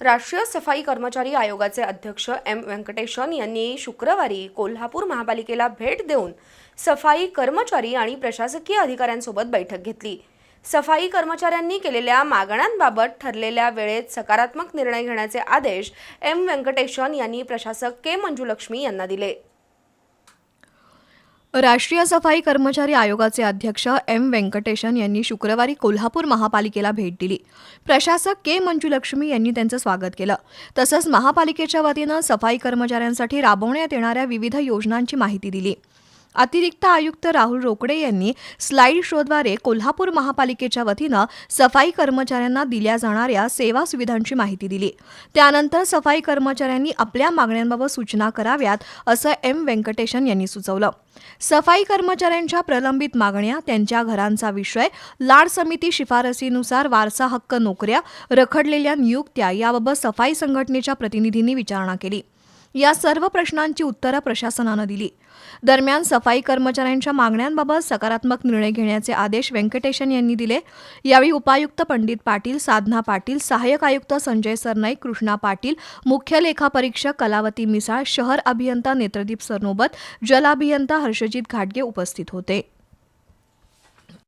राष्ट्रीय सफाई कर्मचारी आयोगाचे अध्यक्ष एम व्यंकटेशन यांनी शुक्रवारी कोल्हापूर महापालिकेला भेट देऊन सफाई कर्मचारी आणि प्रशासकीय अधिकाऱ्यांसोबत बैठक घेतली. सफाई कर्मचाऱ्यांनी केलेल्या मागण्यांबाबत ठरलेल्या वेळेत सकारात्मक निर्णय घेण्याचे आदेश एम व्यंकटेशन यांनी प्रशासक के मंजुलक्ष्मी यांना दिले. राष्ट्रीय सफाई कर्मचारी आयोगाचे अध्यक्ष एम व्यंकटेशन यांनी शुक्रवारी कोल्हापूर महापालिकेला भेट दिली. प्रशासक के मंजुलक्ष्मी यांनी त्यांचं स्वागत केलं. तसंच महापालिकेच्या वतीनं सफाई कर्मचाऱ्यांसाठी राबवण्यात येणाऱ्या विविध योजनांची माहिती दिली. अतिरिक्त आयुक्त राहुल रोकडे यांनी स्लाईड शोद्वारे कोल्हापूर महापालिकेच्या वतीनं सफाई कर्मचाऱ्यांना दिल्या जाणाऱ्या सेवा सुविधांची माहिती दिली. त्यानंतर सफाई कर्मचाऱ्यांनी आपल्या मागण्यांबाबत सूचना कराव्यात असं एम व्यंकटेशन यांनी सुचवलं. सफाई कर्मचाऱ्यांच्या प्रलंबित मागण्या त्यांच्या घरांचा विषय लाड समिती शिफारसीनुसार वारसा हक्क नोकऱ्या रखडलेल्या नियुक्त्या याबाबत सफाई संघटनेच्या प्रतिनिधींनी विचारणा केली. या सर्व प्रश्नांची उत्तरं प्रशासनानं दिली. दरम्यान सफाई कर्मचाऱ्यांच्या मागण्यांबाबत सकारात्मक निर्णय घेण्याचे आदेश व्यंकटेशन यांनी दिले. यावेळी उपायुक्त पंडित पाटील साधना पाटील सहाय्यक आयुक्त संजय सरनाईक कृष्णा पाटील मुख्य लेखापरीक्षक कलावती मिसाळ शहर अभियंता नेत्रदीप सरनोबत जल अभियंता हर्षजित घाटगे उपस्थित होते.